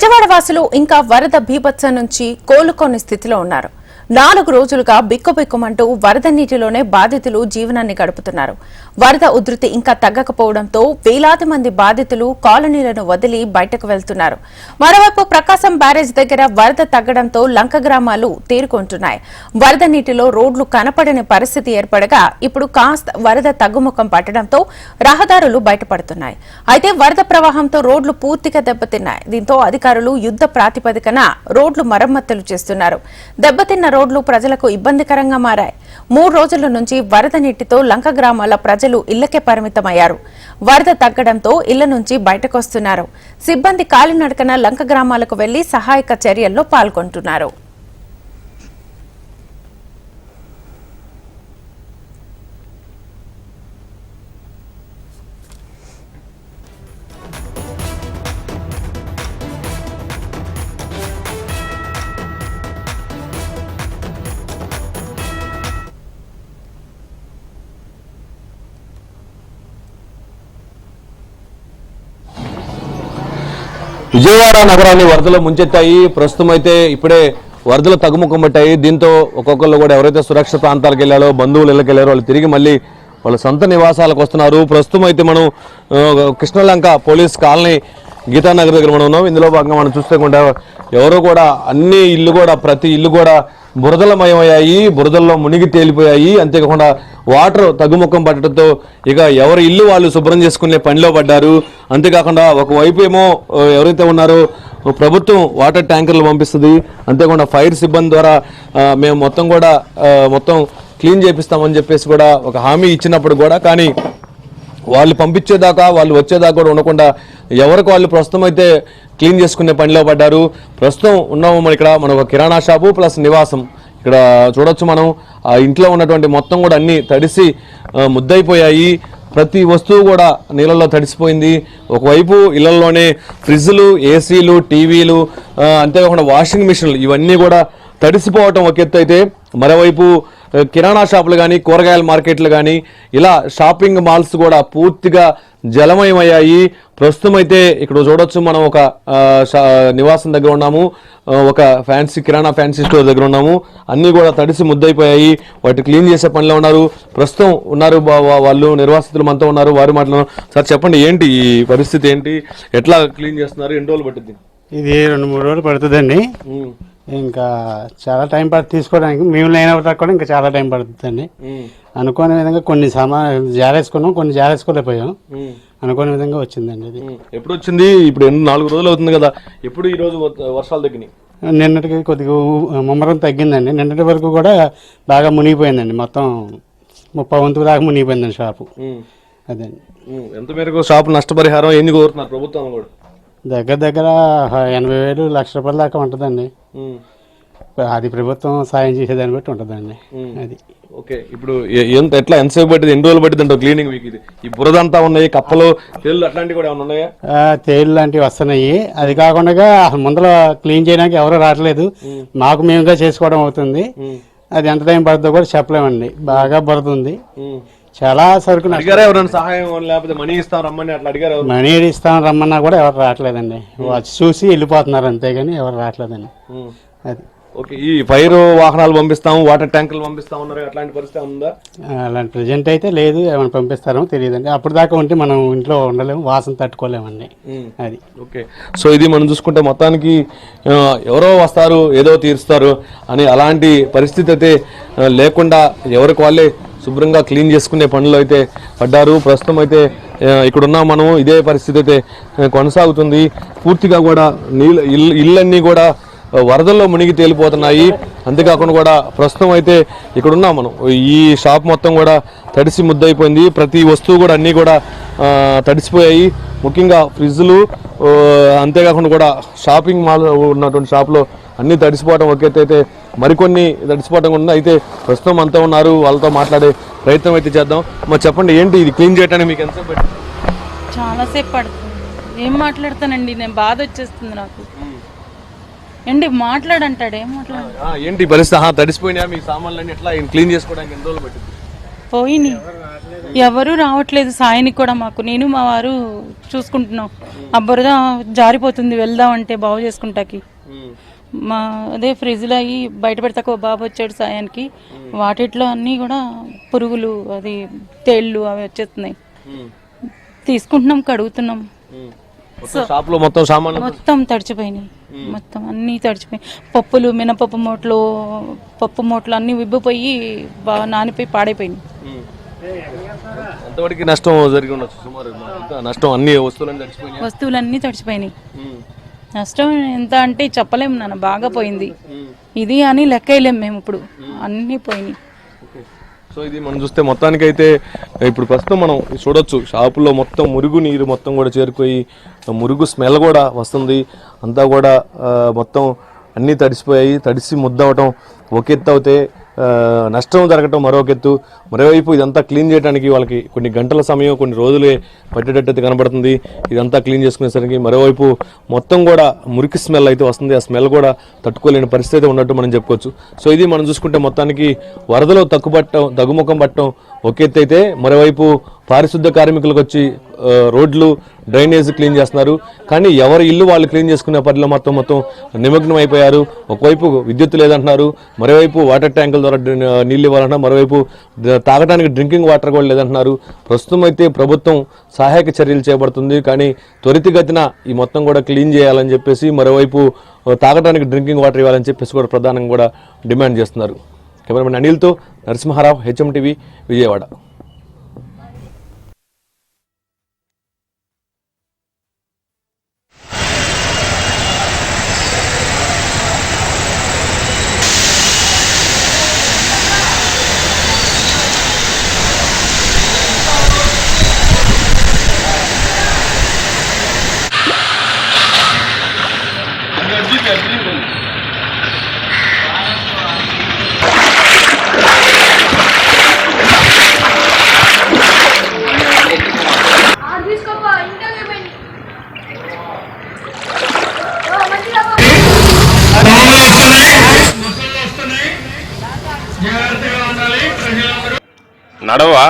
బెజవాడ వాసులు ఇంకా వరద భీభత్సం నుంచి కోలుకోని స్థితిలో ఉన్నారు. నాలుగు రోజులుగా బిక్కుబిక్కుమంటూ వరద నీటిలోనే బాధితులు జీవనాన్ని గడుపుతున్నారు. వరద ఉధృతి ఇంకా తగ్గకపోవడంతో వేలాది మంది బాధితులు కాలనీలను వదిలి బయటకు వెళ్తున్నారు. మరోవైపు ప్రకాశం బ్యారేజ్ దగ్గర వరద తగ్గడంతో లంక గ్రామాలు తేరుకుంటున్నాయి. వరద నీటిలో రోడ్లు కనపడని పరిస్థితి ఏర్పడగా ఇప్పుడు కాస్త వరద తగ్గుముఖం పట్టడంతో రహదారులు బయటపడుతున్నాయి. అయితే వరద ప్రవాహంతో రోడ్లు పూర్తిగా దెబ్బతిన్నాయి. దీంతో అధికారులు యుద్ధ ప్రాతిపదికన రోడ్లు మరమ్మతులు చేస్తున్నారు. దెబ్బతిన్న రోడ్లు ప్రజలకు ఇబ్బందికరంగా మారాయి. మూడు రోజుల నుంచి వరద నీటితో లంక గ్రామాల ప్రజలు ఇళ్ళకే పరిమితమయ్యారు. వరద తగ్గడంతో ఇళ్ళ నుంచి బయటకొస్తున్నారు. సిబ్బంది కాలినడకన లంక గ్రామాలకు వెళ్ళి సహాయక చర్యల్లో పాల్గొంటున్నారు. విజయవాడ నగరాన్ని వరదలు ముంచెత్తాయి. ప్రస్తుతం అయితే ఇప్పుడే వరదలు తగ్గుముఖం పట్టాయి దీంతో ఒక్కొక్కరు కూడా ఎవరైతే సురక్షిత ప్రాంతాలకు వెళ్ళారో బంధువులు ఇళ్ళకి వెళ్ళారో వాళ్ళు తిరిగి మళ్ళీ వాళ్ళ సొంత నివాసాలకు వస్తున్నారు. ప్రస్తుతం అయితే మనం కృష్ణలంక పోలీస్ కాలనీ గీతానగర్ దగ్గర మనం ఉన్నాం. ఇందులో భాగంగా మనం చూస్తే కూడా ఎవరు కూడా అన్ని ఇల్లు కూడా ప్రతి ఇల్లు కూడా బురదలమయమయ్యాయి బురదల్లో మునిగి తేలిపోయాయి. అంతేకాకుండా వాటర్ తగ్గుముఖం పట్టడంతో ఇక ఎవరి ఇల్లు వాళ్ళు శుభ్రం చేసుకునే పనిలో పడ్డారు. అంతేకాకుండా ఒకవైపు ఏమో ఎవరైతే ఉన్నారో ప్రభుత్వం వాటర్ ట్యాంకర్లు పంపిస్తుంది. అంతేకాకుండా ఫైర్ సిబ్బంది ద్వారా మేము మొత్తం కూడా మొత్తం క్లీన్ చేపిస్తామని చెప్పేసి కూడా ఒక హామీ ఇచ్చినప్పుడు కూడా కానీ వాళ్ళు పంపించేదాకా వాళ్ళు వచ్చేదాకా కూడా ఉండకుండా ఎవరికి వాళ్ళు ప్రస్తుతం అయితే క్లీన్ చేసుకునే పనిలో పడ్డారు. ప్రస్తుతం ఉన్నాము మన ఇక్కడ మన ఒక కిరాణా షాపు ప్లస్ నివాసం. ఇక్కడ చూడొచ్చు మనం. ఆ ఇంట్లో ఉన్నటువంటి మొత్తం కూడా అన్నీ తడిసి ముద్దయిపోయాయి. ప్రతి వస్తువు కూడా నీళ్ళల్లో తడిసిపోయింది. ఒకవైపు ఇళ్ళలోనే ఫ్రిడ్జ్లు ఏసీలు టీవీలు అంతేకాకుండా వాషింగ్ మిషన్లు ఇవన్నీ కూడా తడిసిపోవటం ఒక ఎత్తు అయితే మరోవైపు కిరాణా షాపులు కానీ కూరగాయల మార్కెట్లు కానీ ఇలా షాపింగ్ మాల్స్ కూడా పూర్తిగా జలమయమయ్యాయి. ప్రస్తుతం అయితే ఇక్కడ చూడొచ్చు మనం ఒక నివాసం దగ్గర ఉన్నాము. ఒక ఫ్యాన్సీ కిరాణా ఫ్యాన్సీ స్టోర్ దగ్గర ఉన్నాము. అన్నీ కూడా తడిసి ముద్దయిపోయాయి. వాటి క్లీన్ చేసే పనిలో ఉన్నారు. ప్రస్తుతం ఉన్నారు వాళ్ళు నిర్వాసితులు మనతో ఉన్నారు. వారు మాట్లాడుతున్నారు సార్ చెప్పండి ఏంటి ఈ పరిస్థితి ఏంటి? ఎట్లా క్లీన్ చేస్తున్నారు? ఎన్ని రోజులు పట్టింది ఇది రెండు మూడు రోజులు పడుతుందండి. ఇంకా చాలా టైం పడుతుంది తీసుకోవడానికి. మేము లేనప్పుడు కూడా ఇంకా చాలా టైం పడుతుందండి. అనుకోని విధంగా కొన్ని సమా జారేసుకున్నాం కొన్ని జారేసుకోలేకపోయాం. అనుకోని విధంగా వచ్చిందండి ఇది ఉమ్, ఎప్పుడు వచ్చింది ఇప్పుడు ఎన్ని నాలుగు రోజులు అవుతుంది కదా. ఎప్పుడు ఈ రోజు వర్షాలు తగ్గినాయి? నిన్నటికి కొద్దిగా ముమ్మరం తగ్గిందండి. నిన్నటి వరకు కూడా బాగా మునిగిపోయిందండి. మొత్తం ముప్పై వంతు దాకా మునిగిపోయిందండి షాపు. ఉమ్, ఎంత మేరకు షాపు నష్టపరిహారం ఎన్ని కోరుతున్నారు ప్రభుత్వం కూడా? దగ్గర దగ్గర ఎనభై వేలు లక్ష రూపాయల దాకా ఉంటుందండి. అది ప్రభుత్వం సాయం చేసేదాన్ని బట్టి ఉంటుందండి. అది. ఓకే ఇప్పుడు ఎంత ఎట్లా ఎంతసేపు పట్టింది? ఎన్ని రోజులు పట్టింది అంటావు క్లీనింగ్ మీకు ఇది? ఈ బురదంతా ఉన్నాయి కప్పలు తెల్లు అట్లాంటివి కూడా ఏమైనా ఉన్నాయా? తేలు లాంటివి వస్తున్నాయి. అది కాకుండా అసలు ముందర క్లీన్ చేయడానికి ఎవరు రావట్లేదు. మాకు మేముగా చేసుకోవడం అవుతుంది. అది ఎంత టైం పడుతుందో కూడా చెప్పలేమండి. బాగా పడుతుంది ఉమ్. చాలా సరుకు నష్టం. అడిగారా ఎవరైనా సహాయం లేకపోతే మనీ ఇస్తాం రమ్మని అట్లా అడిగారు మనీ ఇస్తాం రమ్మన్నా కూడా ఎవరు రావట్లేదండి. వచ్చి చూసి వెళ్ళిపోతున్నారు అంతేగాని ఎవరు రావట్లేదండి. అది. ఓకే ఈ ఫైర్ వాహనాలు పంపిస్తాము వాటర్ ట్యాంకులు పంపిస్తాం ఉన్నారు అట్లాంటి పరిస్థితి ఉందా? అలాంటి ప్రజెంట్ అయితే లేదు ఏమైనా పంపిస్తారో తెలియదండి. అప్పుడు దాకా ఉంటే మనం ఇంట్లో ఉండలేము వాసన తట్టుకోలేమండి. అది. ఓకే సో ఇది మనం చూసుకుంటే మొత్తానికి ఎవరో వస్తారు ఏదో తీరుస్తారు అని అలాంటి పరిస్థితి అయితే లేకుండా ఎవరికి వాళ్ళే శుభ్రంగా క్లీన్ చేసుకునే పనులు అయితే పడ్డారు. ప్రస్తుతం అయితే ఇక్కడున్న మనము. మనం ఇదే పరిస్థితి అయితే కొనసాగుతుంది. పూర్తిగా కూడా నీళ్ళు ఇల్లు ఇళ్ళన్నీ కూడా వరదల్లో మునిగి తేలిపోతున్నాయి. అంతేకాకుండా కూడా ప్రస్తుతం అయితే ఇక్కడున్నాం మనం. ఈ షాప్ మొత్తం కూడా తడిసి ముద్దయిపోయింది. ప్రతి వస్తువు కూడా అన్నీ కూడా తడిసిపోయాయి. ముఖ్యంగా ఫ్రిడ్జ్లు అంతేకాకుండా కూడా షాపింగ్ మాల్ ఉన్నటువంటి షాప్లో అన్నీ తడిసిపోవడం అయితే మరికొన్ని తడిసిపోవడం ఉంది అయితే ప్రస్తుతం అంతా ఉన్నారు. వాళ్ళతో మాట్లాడే ప్రయత్నం అయితే చేద్దాం. మరి చెప్పండి ఏంటి ఇది క్లీన్ చేయడానికి మీకు ఎంత పట్టింది? చాలాసేపు పడుతుంది. ఏం మాట్లాడతానండి? నేను బాధ వచ్చేస్తుంది నాకు. ఏంటి మాట్లాడంటాడు ఏం మాట్లాడు ఏంటి పరిస్థితి? తడిసిపోయినా మీ సామాన్లన్నీ ఎట్లా క్లీన్ చేసుకోవడానికి ఎన్ని రోజులు పట్టింది? పోయినాయి. ఎవరు రావట్లేదు సాయానికి కూడా మాకు. నేను మా వారు చూసుకుంటున్నాం. ఆ బురద జారిపోతుంది వెళ్దాం అంటే బాగు చేసుకుంటాకి. మా అదే ఫ్రిడ్జ్లో అయ్యి బయట పెడతాక ఓ బాబు వచ్చాడు సాయానికి. వాటిట్లో అన్నీ కూడా పురుగులు అది తేళ్ళు అవి వచ్చేస్తున్నాయి. తీసుకుంటున్నాం కడుగుతున్నాం. మొత్తం షాప్లో మొత్తం సామాన్లు మొత్తం? తడిచిపోయినాయి. మొత్తం అన్నీ తడిచిపోయి పప్పులు మినపప్పు మూటలు పప్పు మూటలు అన్నీ విబ్బిపోయి బాగా నానిపోయి పాడైపోయినాయి. ఎంతవరకు నష్టం జరిగి ఉండొచ్చు? సుమారు ఎంత నష్టం అన్ని వస్తువులన్నీ తడిచిపోయినాయి? వస్తువులన్నీ తడిచిపోయినాయి. నష్టం ఎంత అంటే చెప్పలేము నాన్న బాగా పోయింది. ఇది అని లెక్క వేయలేము మేము ఇప్పుడు. అన్నీ పోయినాయి. సో ఇది మనం చూస్తే మొత్తానికి అయితే ఇప్పుడు ప్రస్తుతం మనం చూడొచ్చు. షాపులో మొత్తం మురుగు నీరు మొత్తం కూడా చేరుకోయి ఆ మురుగు స్మెల్ కూడా వస్తుంది. అంతా కూడా మొత్తం అన్నీ తడిసిపోయాయి. తడిసి ముద్దవటం ఒక ఎత్తు అవుతే నష్టం జరగటం మరోకెత్తు మరోవైపు ఇదంతా క్లీన్ చేయడానికి వాళ్ళకి కొన్ని గంటల సమయం కొన్ని రోజులే పట్టేటట్టు అయితే కనబడుతుంది. ఇదంతా క్లీన్ చేసుకునేసరికి మరోవైపు మొత్తం కూడా మురికి స్మెల్ అయితే వస్తుంది. ఆ స్మెల్ కూడా తట్టుకోలేని పరిస్థితి ఉన్నట్టు మనం చెప్పుకోవచ్చు. సో ఇది మనం చూసుకుంటే మొత్తానికి వరదలో తగ్గుపట్టం తగ్గుముఖం పట్టడం ఒక ఎత్తు అయితే మరోవైపు పారిశుద్ధ కార్మికులకు వచ్చి రోడ్లు డ్రైనేజ్ క్లీన్ చేస్తున్నారు. కానీ ఎవరి ఇల్లు వాళ్ళు క్లీన్ చేసుకునే పనిలో మొత్తం మొత్తం నిమగ్నం అయిపోయారు. ఒకవైపు విద్యుత్ లేదంటున్నారు. మరోవైపు వాటర్ ట్యాంకుల ద్వారా నీళ్ళు ఇవ్వాలంటున్నారు. మరోవైపు తాగడానికి డ్రింకింగ్ వాటర్ కూడా లేదంటున్నారు. ప్రస్తుతం అయితే ప్రభుత్వం సహాయక చర్యలు చేపడుతుంది. కానీ త్వరితగతిన ఈ మొత్తం కూడా క్లీన్ చేయాలని చెప్పేసి మరోవైపు తాగడానికి డ్రింకింగ్ వాటర్ ఇవ్వాలని చెప్పేసి కూడా ప్రధానంగా కూడా డిమాండ్ చేస్తున్నారు. కెమెరామెన్ అనిల్తో నరసింహారావు హెచ్ఎం టీవీ విజయవాడ. నడవా?